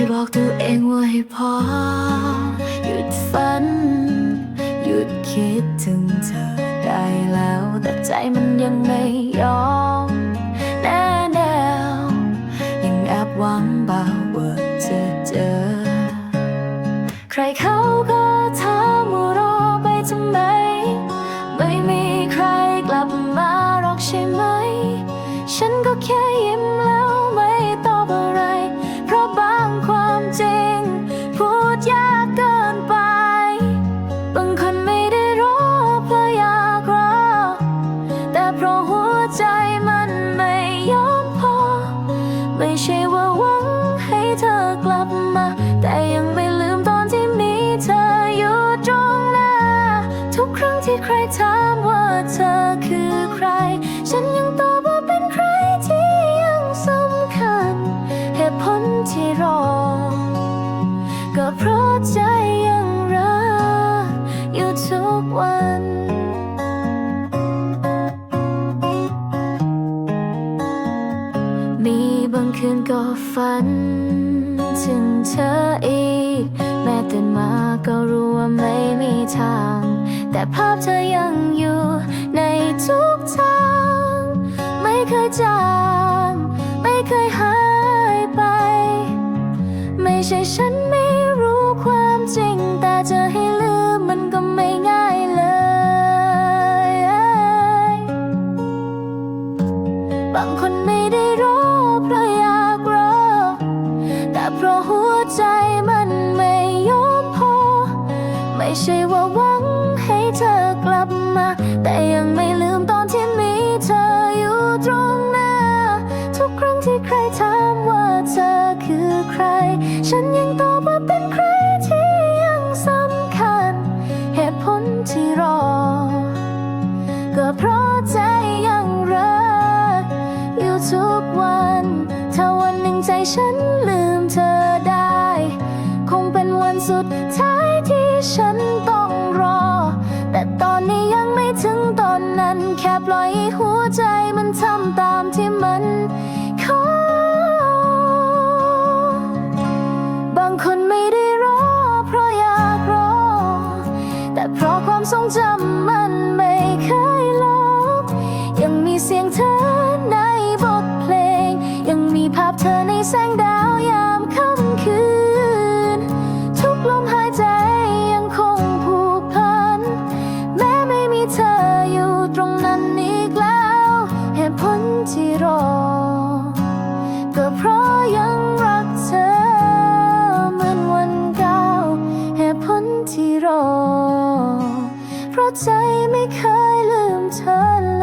ยบอกตัวเองว่าให้พอ หยุดฝัน หยุดคิดถึงเธอได้แล้ว แต่ใจมันยังไม่ยอมแน่แนวยังแอบหวังเบาว่าจะเจอ ใครเขาก็ถามว่ารอไปทำไม ไม่มีใครกลับมาหรอกใช่ไหม ฉันก็แค่ยิ้ม กลับมา แต่ยังไม่ลืมตอนที่มีเธออยู่ตรงหน้า ทุกครั้งที่ใครถามว่าเธอคือใคร ฉันยังตอบว่าเป็นใคร บางคืนก็ฝัน ถึงเธออีก แม้ตื่นมาก็รู้ว่าไม่มีทาง แต่ภาพเธอยังอยู่ในทุกทาง ไม่เคยจาง ไม่เคยหายไป ไม่ใช่ฉัน ไม่ใช่ว่าหวังให้เธอกลับมา แต่ยังไม่ลืมตอนที่มีเธออยู่ตรงหน้า ทุกครั้งที่ใครถามว่าเธอคือใคร ฉันยังตอบว่าเป็นใครที่ยังสำคัญ เหตุผลที่รอ ก็เพราะใจยังรัก อยู่ทุกวัน ถ้าวันหนึ่งใจฉันลืมเธอได้ คงเป็นวันสุดท้าย แค่ปล่อยหัวใจมันทำตามที่มันขอบางคนไม่ได้รอ เพราะอยากรอ แต่เพราะความทรงจำมันไม่เคยลบยังมีเสียงเธอในบทเพลง ยังมีภาพเธอในแสงดาว ใจไม่เคยลืมเธอ